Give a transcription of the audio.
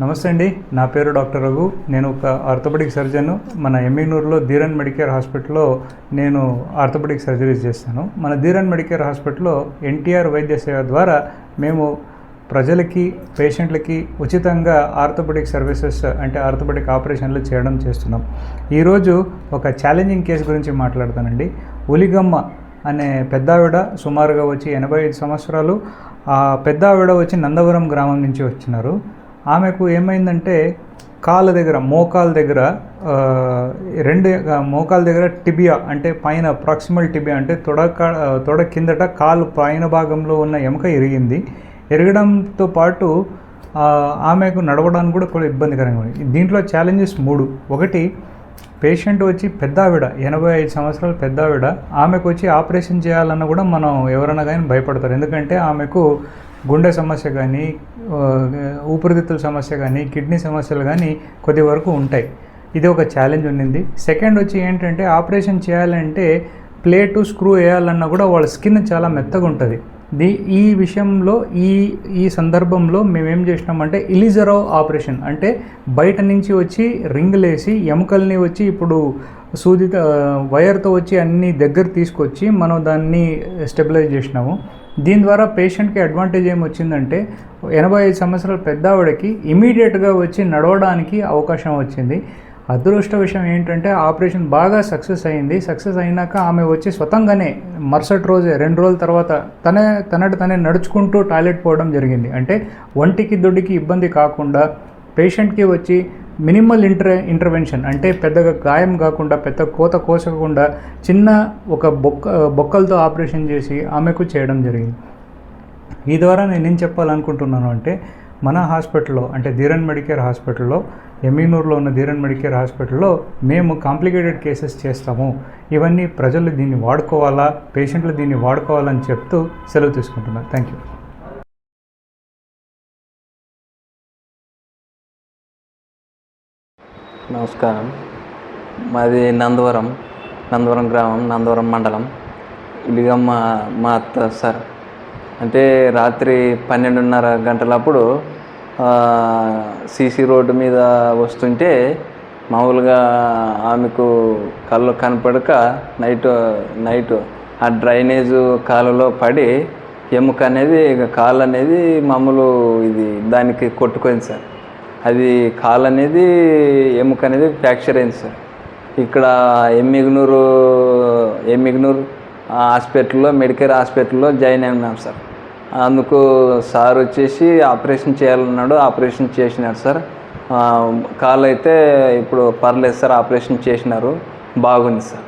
నమస్తే అండి. నా పేరు డాక్టర్ రఘు. నేను ఒక ఆర్థోపెడిక్ సర్జన్. మన ఎమ్మిగనూరులో ధీరన్ మెడికేర్ హాస్పిటల్లో నేను ఆర్థోపెడిక్ సర్జరీస్ చేస్తాను. మన ధీరన్ మెడికేర్ హాస్పిటల్లో ఎన్టీఆర్ వైద్య సేవ ద్వారా మేము ప్రజలకి పేషెంట్లకి ఉచితంగా ఆర్థోపెడిక్ సర్వీసెస్ అంటే ఆర్థోపెడిక్ ఆపరేషన్లు చేయడం చేస్తున్నాం. ఈరోజు ఒక ఛాలెంజింగ్ కేసు గురించి మాట్లాడతానండి. ఉలిగమ్మ అనే పెద్దావిడ సుమారుగా వచ్చి ఎనభై ఐదు సంవత్సరాలు. ఆ పెద్దావిడ వచ్చి నందవరం గ్రామం నుంచి వచ్చినారు. ఆమెకు ఏమైందంటే కాళ్ళ దగ్గర మోకాల దగ్గర రెండు మోకాల దగ్గర టిబియా అంటే పైన ప్రాక్సిమల్ టిబియా అంటే తొడ తొడ కిందట కాలు పైన భాగంలో ఉన్న ఎముక ఇరిగింది ఎరగడంతో పాటు ఆమెకు నడవడానికి కూడా కొంచెం ఇబ్బందికరంగా ఉంది. దీంట్లో ఛాలెంజెస్ మూడు. ఒకటి పేషెంట్ వచ్చి పెద్దావిడ ఎనభై ఐదు సంవత్సరాల పెద్దావిడ ఆమెకు వచ్చి ఆపరేషన్ చేయాలన్న కూడా మనం ఎవరైనా కానీ భయపడతారు. ఎందుకంటే ఆమెకు గుండె సమస్య కానీ ఊపిరితిత్తుల సమస్య కానీ కిడ్నీ సమస్యలు కానీ కొద్ది వరకు ఉంటాయి. ఇది ఒక ఛాలెంజ్ ఉన్నింది. సెకండ్ వచ్చి ఏంటంటే ఆపరేషన్ చేయాలంటే ప్లేటు స్క్రూ వేయాలన్నా కూడా వాళ్ళ స్కిన్ చాలా మెత్తగా ఉంటుంది దీ ఈ విషయంలో ఈ ఈ సందర్భంలో మేమేం చేసినామంటే ఇలిజరో ఆపరేషన్. అంటే బయట నుంచి వచ్చి రింగులేసి ఎముకల్ని వచ్చి ఇప్పుడు సూది వైర్తో వచ్చి అన్ని దగ్గర తీసుకొచ్చి మనం దాన్ని స్టెబిలైజ్ చేసినాము. దీని ద్వారా పేషెంట్కి అడ్వాంటేజ్ ఏమి వచ్చిందంటే ఎనభై ఐదు సంవత్సరాల ఆవిడకి ఇమీడియట్గా వచ్చి నడవడానికి అవకాశం వచ్చింది. అదృష్ట విషయం ఏంటంటే ఆపరేషన్ బాగా సక్సెస్ అయింది. సక్సెస్ అయినాక ఆమె వచ్చి స్వతంగానే మరుసటి రోజే రెండు రోజుల తర్వాత తనే తనటి తనే నడుచుకుంటూ టాయిలెట్ పోవడం జరిగింది. అంటే ఒంటికి దొడ్డికి ఇబ్బంది కాకుండా పేషెంట్కి వచ్చి మినిమల్ ఇంటర్ ఇంటర్వెన్షన్ అంటే పెద్దగా గాయం కాకుండా పెద్ద కోత కోసకుండా చిన్న ఒక బొక్క బొక్కలతో ఆపరేషన్ చేసి ఆమెకు చేయడం జరిగింది. ఈ ద్వారా నేను ఏం చెప్పాలనుకుంటున్నాను అంటే మన హాస్పిటల్లో అంటే ధీరన్ మెడికేర్ హాస్పిటల్లో ఎమీనూరులో ఉన్న ధీరన్ మెడికేర్ హాస్పిటల్లో మేము కాంప్లికేటెడ్ కేసెస్ చేస్తాము. ఇవన్నీ ప్రజలు దీన్ని వాడుకోవాలా పేషెంట్లు దీన్ని వాడుకోవాలని చెప్తూ సెలవు తీసుకుంటున్నారు. Thank you. నమస్కారం. మాది నందవరం నందవరం గ్రామం నందవరం మండలం. ఇదిగా మా మా అత్త సార్. అంటే రాత్రి పన్నెండున్నర గంటలప్పుడు సీసీ రోడ్డు మీద వస్తుంటే మామూలుగా ఆమెకు కళ్ళు కనపడక నైట్ నైట్ ఆ డ్రైనేజ్ కాలులో పడి ఎముక అనేది కాలు అనేది మామూలు ఇది దానికి కొట్టుకుంది సార్. అది కాలు అనేది ఎముక అనేది ఫ్రాక్చర్ అయింది సార్. ఇక్కడ ఎమ్మిగ్నూరు ఎమ్మిగ్నూరు హాస్పిటల్లో మెడికల్ హాస్పిటల్లో జాయిన్ అయినాం సార్. అందుకు సార్ వచ్చేసి ఆపరేషన్ చేయాలన్నాడు ఆపరేషన్ చేసినారు సార్. కాల్ కాలు అయితే ఇప్పుడు పర్లేదు సార్ ఆపరేషన్ చేసినారు. బాగుంది సార్.